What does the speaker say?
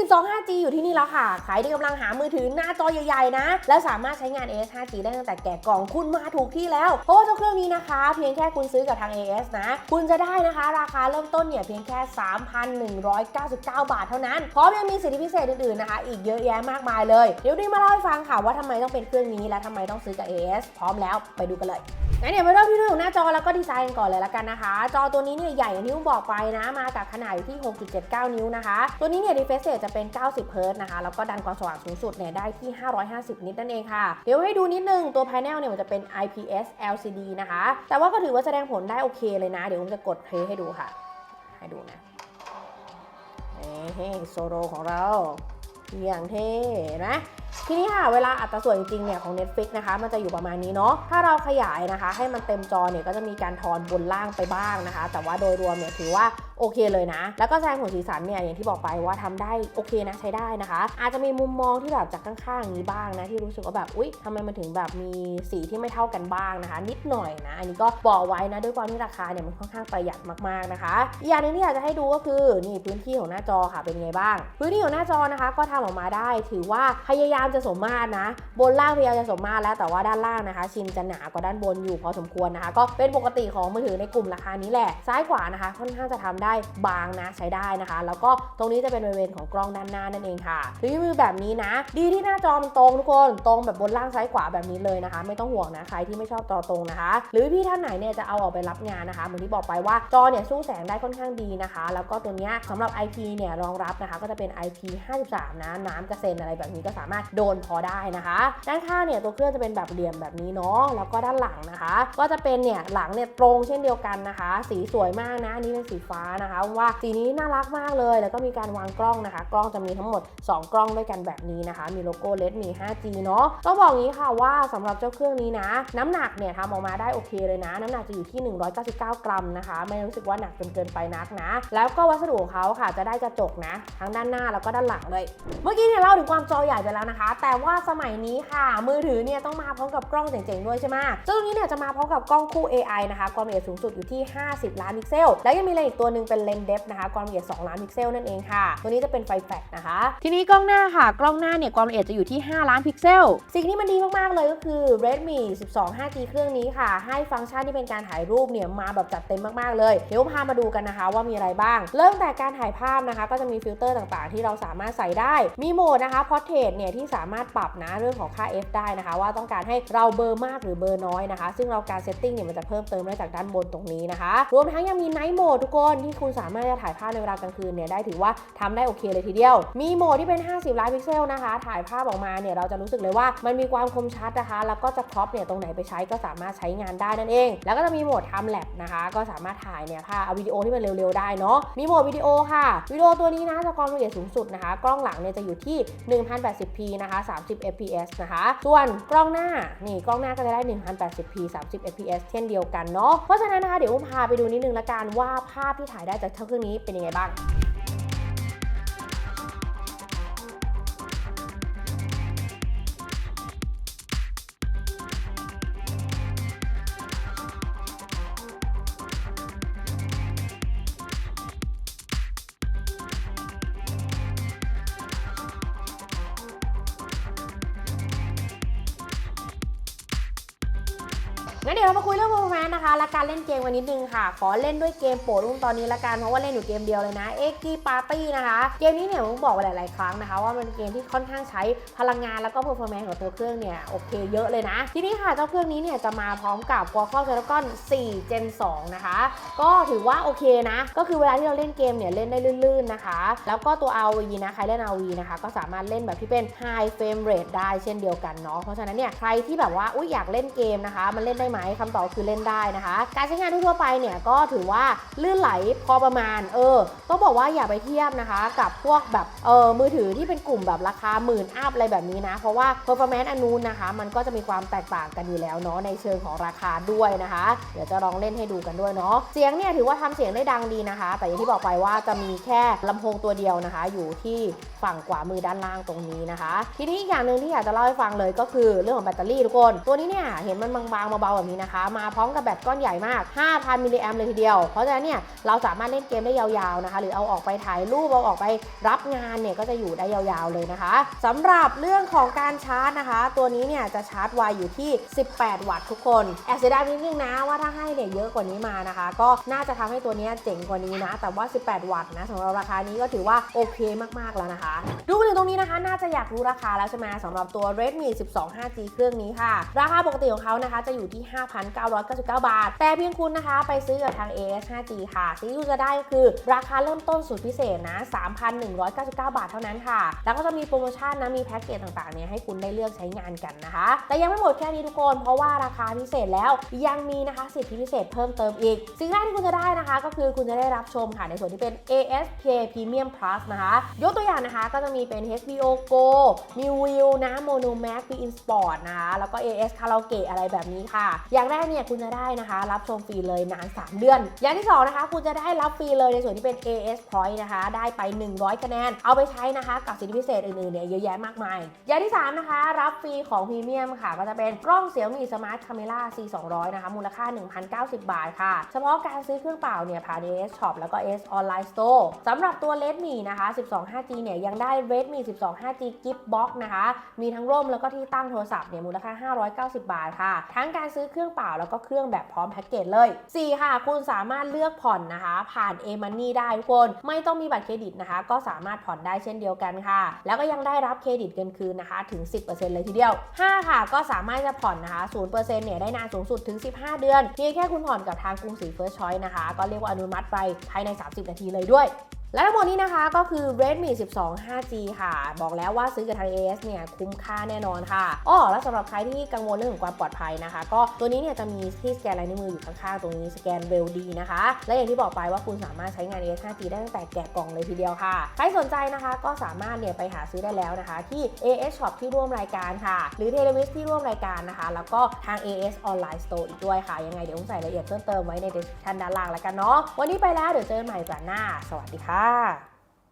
12 5G อยู่ที่นี่แล้วค่ะ ใครที่กำลังหามือถือหน้าจอใหญ่ๆนะ และสามารถใช้งาน AS 5G ได้ตั้งแต่แกะกล่องคุณมาถูกที่แล้ว เพราะว่าเจ้าเครื่องนี้นะคะ เพียงแค่คุณซื้อกับทาง AS นะ คุณจะได้นะคะ ราคาเริ่มต้นเนี่ยเพียงแค่ 3,199 บาทเท่านั้น พร้อมยังมีสิทธิพิเศษอื่นๆนะคะ อีกเยอะแยะมากมายเลย เดี๋ยวนี้มาเล่าให้ฟังค่ะว่าทำไมต้องเป็นเครื่องนี้และทำไมต้องซื้อกับ AS พร้อมแล้วไปดูกันเลยงั้นเดี๋ยวมาเริ่มที่เรื่องของหน้าจอแล้วก็ดีไซน์กันก่อนเลยละกันนะคะ จอตัวนี้เนี่ยใหญ่อย่างที่ผมบอกไปนะ มากับขนาดอยู่ที่ 6.79 นิ้วนะคะ ตัวนี้เนี่ย refresh rate จะเป็น 90 เฮิร์ต์นะคะ แล้วก็ดันความสว่างสูงสุดเนี่ยได้ที่ 550 นิตนั่นเองค่ะ เดี๋ยวให้ดูนิดนึง ตัว panel เนี่ยมันจะเป็น IPS LCD นะคะ แต่ว่าก็ถือว่าแสดงผลได้โอเคเลยนะ เดี๋ยวผมจะกด play ให้ดูค่ะ ให้ดูนะเฮ้โซโลของเราอย่างเท่นะทีนี้ค่ะเวลาอัตราส่วนจริงๆเนี่ยของ Netflix นะคะมันจะอยู่ประมาณนี้เนาะถ้าเราขยายนะคะ ให้มันเต็มจอเนี่ยก็จะมีการทอนบนล่างไปบ้างนะคะ แต่ว่าโดยรวมเนี่ยถือว่าโอเคเลยนะ แล้วก็แสดงผลสีสันเนี่ยอย่างที่บอกไปว่าทำได้โอเคนะใช้ได้นะคะ อาจจะมีมุมมองที่แบบจากข้างๆนี้บ้างนะที่รู้สึกว่าแบบอุ๊ยทำไมมันถึงแบบมีสีที่ไม่เท่ากันบ้างนะคะ นิดหน่อยนะ อันนี้ก็บอกไว้นะด้วยความที่ราคาเนี่ยมันค่อนข้างประหยัดมากๆนะคะอีกอย่างหนึงที่อยากจะให้ดูก็คือนี่พื้นที่ของหน้าจอค่ะเป็นไงบ้าง พื้นที่ของหน้าจอนะคะ ก็ทำออกมาได้ถือว่าพยายามจะสมมาตรนะ บนล่างพยายามจะสมมาตรแล้วแต่ว่าด้านล่างนะคะ ชินจะหนากว่าด้านบนอยู่พอสมควรนะคะ ก็เป็นปกติของมือถือในกลุ่มราคานี้แหละซ้ายขวานะคะ ค่อนข้างจะทำได้บางนะใช้ได้นะคะ แล้วก็ตรงนี้จะเป็นบริเวณของกล้องด้านหน้านั่นเองค่ะรีวิวแบบนี้นะ ดีที่หน้าจอมันตรงทุกคนตรงแบบบนล่างซ้ายขวาแบบนี้เลยนะคะ ไม่ต้องห่วงนะใครที่ไม่ชอบจอตรงนะคะ หรือพี่ท่านไหนเนี่ยจะเอาออกไปรับงานนะคะเหมือนที่บอกไปว่าจอเนี่ยสู้แสงได้ค่อนข้างดีนะคะ แล้วก็ตัวเนี้ยสำหรับ IP เนี่ยรองรับนะคะ ก็จะเป็น IP 53 นะน้ำกระเซ็นอะไรแบบนี้ก็สามารถโดนพอได้นะคะด้านข้างเนี่ยตัวเครื่องจะเป็นแบบเหลี่ยมแบบนี้เนาะแล้วก็ด้านหลังนะคะ ก็จะเป็นเนี่ยหลังเนี่ยตรงเช่นเดียวกันนะคะ สีสวยมากนะนนี้เป็นสีฟ้านะคะว่าสีนี้น่ารักมากเลย แล้วก็มีการวางกล้องนะคะ กล้องจะมีทั้งหมด 2 กล้องด้วยกันแบบนี้นะคะ มีโลโก้เลดมี 5G เนาะต้องบอกงี้ค่ะว่าสำหรับเจ้าเครื่องนี้นะ น้ำหนักเนี่ยทำออกมาได้โอเคเลยนะ น้ำหนักจะอยู่ที่ 199 กรัมนะคะ ไม่รู้สึกว่าหนักจนเกินไปนักนะ แล้วก็วัสดุของเขาค่ะจะได้กระจกนะ ทั้งด้านหน้าแล้วก็ด้านหลังเลย เมื่อกี้เนี่ยเล่าถึงความจอใหญ่ไปแล้วนะคะ แต่ว่าสมัยนี้ค่ะ มือถือเนี่ยต้องมาพร้อมกับกล้องเจ๋งๆด้วยใช่ไหมเจ้าตัวนี้เนี่ยจะมาพร้อมกับกล้องคู่ AI นะคะ ความละเอียดสูงสุดอยู่ที่ 50 ล้านพิกเซล แล้วยังมีเลนส์อีกตัวหนึ่งเป็นเลนส์เดฟนะคะความละเอียด 2 ล้านพิกเซลนั่นเองค่ะ ตัวนี้จะเป็นไฟแฟลชนะคะ ทีนี้กล้องหน้าค่ะ กล้องหน้าเนี่ยความละเอียดจะอยู่ที่ 5 ล้านพิกเซล สิ่งที่มันดีมากๆเลยก็คือ Redmi 12 5G เครื่องนี้ค่ะ ให้ฟังก์ชันที่เป็นการถ่ายรูปเนี่ยมาแบบจัดเต็มมากๆเลย เดี๋ยวพามาดูกันนะคะว่ามีอะไรบ้าง เริ่มแต่การถ่ายภาพนะคะ ก็จะมีฟิลเตอร์ต่างๆ ที่เราสามารถใส่ได้ มีโหมดนะคะ Portrait เนี่ยที่สามารถปรับนะเรื่องของค่า f ได้นะคะ ว่าต้องการให้เราเบลอร์มากหรือเบลอร์น้อยนะคะ ซึ่งเราการเซตติ้งเนี่ยมันจะเพิ่มเติมได้จากด้านบนตรงนี้นะคะ รวมทั้งยังมี Night Mode ทุกคนที่คุณสามารถจะถ่ายภาพในเวลากลางคืนเนี่ยได้ถือว่าทำได้โอเคเลยทีเดียว มีโหมดที่เป็น 50 ล้านพิกเซลนะคะ ถ่ายภาพออกมาเนี่ยเราจะรู้สึกเลยว่ามันมีความคมชัดนะคะ แล้วก็จะครอปเนี่ยตรงไหนไปใช้ก็สามารถใช้งานได้นั่นเอง แล้วก็จะมีโหมด Time Lapse นะคะ ก็สามารถถ่ายเนี่ยภาพวิดีโอที่มันเร็วๆได้เนาะ มีโหมดวิดีโอค่ะ วิดีโอตัวนี้นะจะความละเอียดสูงสุดนะคะ กล้องหลังเนี่ยจะอยู่ที่ 1080p นะคะ 30 fps นะคะ ส่วนกล้องหน้านี่กล้องหน้าก็จะได้ 1080p 30 fps เช่นเดียวกันเนาะ เพราะฉะนั้นนะคะเดี๋ยวอุ้มพาไปดูนิดนึงละกันว่าภาพที่ถ่ายได้จากเครื่องนี้เป็นยังไงบ้าง งั้นเดี๋ยวเรามาคุยเรื่อง performance นะคะ และการเล่นเกมกันนิดนึงค่ะ ขอเล่นด้วยเกมโปรดรุ่นตอนนี้ละกัน เพราะว่าเล่นอยู่เกมเดียวเลยนะ e g Party นะคะ เกมนี้เนี่ยผมบอกไปหลาย ๆ ครั้งนะคะ ว่ามันเกมที่ค่อนข้างใช้พลังงานแล้วก็ performance ของตัวเครื่องเนี่ยโอเคเยอะเลยนะ ทีนี้ค่ะเจ้าเครื่องนี้เนี่ยจะมาพร้อมกับ Qualcomm Snapdragon 4 Gen 2 นะคะ ก็ถือว่าโอเคนะ ก็คือเวลาที่เราเล่นเกมเนี่ยเล่นได้ลื่น ๆ นะคะ แล้วก็ตัว RV นะ ใครเล่น RV นะคะ ก็สามารถเล่นแบบที่เป็น High Frame Rate ได้เช่นเดียวกันเนาะ เพราะฉะนั้นเนี่ยใครที่แบบว่าอุ๊ยอยากเล่นเกมนะคะมันเล่นได้ไหมคำตอบคือเล่นได้นะคะ การใช้งานทั่วไปเนี่ยก็ถือว่าลื่นไหลพอประมาณ เออต้องบอกว่าอย่าไปเทียบนะคะ กับพวกแบบเออมือถือที่เป็นกลุ่มแบบราคาหมื่นอัพอะไรแบบนี้นะ เพราะว่า performance อันนู้นนะคะ มันก็จะมีความแตกต่างกันอยู่แล้วเนาะในเชิงของราคาด้วยนะคะ เดี๋ยวจะลองเล่นให้ดูกันด้วยเนาะเสียงเนี่ยถือว่าทำเสียงได้ดังดีนะคะ แต่อย่างที่บอกไปว่าจะมีแค่ลำโพงตัวเดียวนะคะ อยู่ที่ฝั่งขวามือด้านล่างตรงนี้นะคะ ทีนี้อีกอย่างหนึ่งที่อยากจะเล่าให้ฟังเลยก็คือเรื่องของแบตเตอรี่ทุกคน ตัวนี้เนี่ยเห็นมันบางๆเบาๆแบบล่องนี้นะคะ มาพร้อมกับแบตก้อนใหญ่มาก 5,000 มิลลิแอมเลยทีเดียว เพราะฉะนั้นเนี่ยเราสามารถเล่นเกมได้ยาวๆนะคะ หรือเอาออกไปถ่ายรูปเอาออกไปรับงานเนี่ยก็จะอยู่ได้ยาวๆเลยนะคะสำหรับเรื่องของการชาร์จนะคะ ตัวนี้เนี่ยจะชาร์จไวอยู่ที่ 18 วัตต์ทุกคนแอบเสียดายนิดนึงนะว่าถ้าให้เนี่ยเยอะกว่านี้มานะคะ ก็น่าจะทำให้ตัวนี้เจ๋งกว่านี้นะ แต่ว่า 18 วัตต์นะสำหรับราคานี้ก็ถือว่าโอเคมากๆแล้วนะคะ ดูมาถึงตรงนี้นะคะ น่าจะอยากรู้ราคาแล้วใช่ไหมสำหรับตัว Redmi 12 5G เครื่องนี้ค่ะ ราคาปกติของเขานะคะจะอยู่ที่5,999 บาท แต่เพียงคุณนะคะไปซื้อกับทาง AS 5G ค่ะสิ่งที่คุณจะได้ก็คือ ราคาเริ่มต้นสุดพิเศษนะ 3,199 บาทเท่านั้นค่ะ แล้วก็จะมีโปรโมชั่นนะ มีแพ็กเกจต่างๆเนี่ยให้คุณได้เลือกใช้งานกันนะคะ แต่ยังไม่หมดแค่นี้ทุกคน เพราะว่าราคาพิเศษแล้วยังมีนะคะสิทธิพิเศษเพิ่มเติมอีก สิ่งแรกที่คุณจะได้นะคะ ก็คือคุณจะได้รับชมค่ะในส่วนที่เป็น ASK Premium Plus นะคะ ยกตัวอย่างนะคะก็จะมีเป็น HBO Go มี View นะ Mono Max มี In Sport นะคะ แล้วก็ AS Karaoke อะไรแบบนี้ค่ะอย่างแรกเนี่ยคุณจะได้นะคะ รับชมฟรีเลยนาน 3 เดือน อย่างที่ 2 นะคะ คุณจะได้รับฟรีเลยในส่วนที่เป็น AS Point นะคะ ได้ไป 100 คะแนน เอาไปใช้นะคะ กับสิทธิพิเศษอื่นๆเนี่ยเยอะแยะมากมาย อย่างที่ 3 นะคะ รับฟรีของพรีเมียมค่ะ ก็จะเป็นกล้องเสี่ยวมีสมาร์ทคาเมล่า C 200นะคะ มูลค่า 1,090 บาทค่ะ เฉพาะการซื้อเครื่องเปล่าเนี่ยผ่าน AS Shop แล้วก็ AS Online Store สำหรับตัว Redmi นะคะ 12 5G เนี่ยยังได้ Redmi 12 5G Gift Box นะคะ มีทั้งร่มแล้วก็ที่ตั้งโทรศัพท์เนี่ยมูลค่า 590 บาทค่ะ ทั้งการซื้อเครื่องเปล่าแล้วก็เครื่องแบบพร้อมแพ็กเกจเลย 4 ค่ะ คุณสามารถเลือกผ่อนนะคะ ผ่าน a m o n e y ได้ทุกคน ไม่ต้องมีบัตรเครดิตนะคะ ก็สามารถผ่อนได้เช่นเดียวกันค่ะ แล้วก็ยังได้รับเครดิตเงินคืนนะคะถึง 10%เลยทีเดียว 5 ค่ะ ก็สามารถจะผ่อนนะคะ0%เนี่ยได้นานสูงสุดถึง 15 เดือนเพียงแค่คุณผ่อนกับทางกรุงศรี First Choice นะคะก็เรียกว่าอนุมัติไปภายใน 30 นาทีเลยด้วย และทั้งหมดนี้นะคะก็คือ Redmi 12 5G ค่ะ บอกแล้วว่าซื้อกับทาง AS เนี่ยคุ้มค่าแน่นอนค่ะอ้อแล้วสำหรับใครที่กังวลเรื่องของความปลอดภัยนะคะ ก็ตัวนี้เนี่ยจะมีที่สแกนลายนิ้วมืออยู่ข้างๆ ตรงนี้สแกนเร็วดีนะคะ และอย่างที่บอกไปว่าคุณสามารถใช้งาน AS 5G ได้ตั้งแต่แกะกล่องเลยทีเดียวค่ะ ใครสนใจนะคะก็สามารถเนี่ยไปหาซื้อได้แล้วนะคะ ที่ AS Shop ที่ร่วมรายการค่ะ หรือ Televis ที่ร่วมรายการนะคะ แล้วก็ทาง AS Online Store อีกด้วยค่ะ ยังไงเดี๋ยวผมใส่รายละเอียดเพิ่มเติมไว้ใน description ด้านล่างแล้วกันเนาะวันนี้ไปแล้วเดี๋ยวเจอกันใหม่สัปดาห์หน้า สวัสดีค่ะ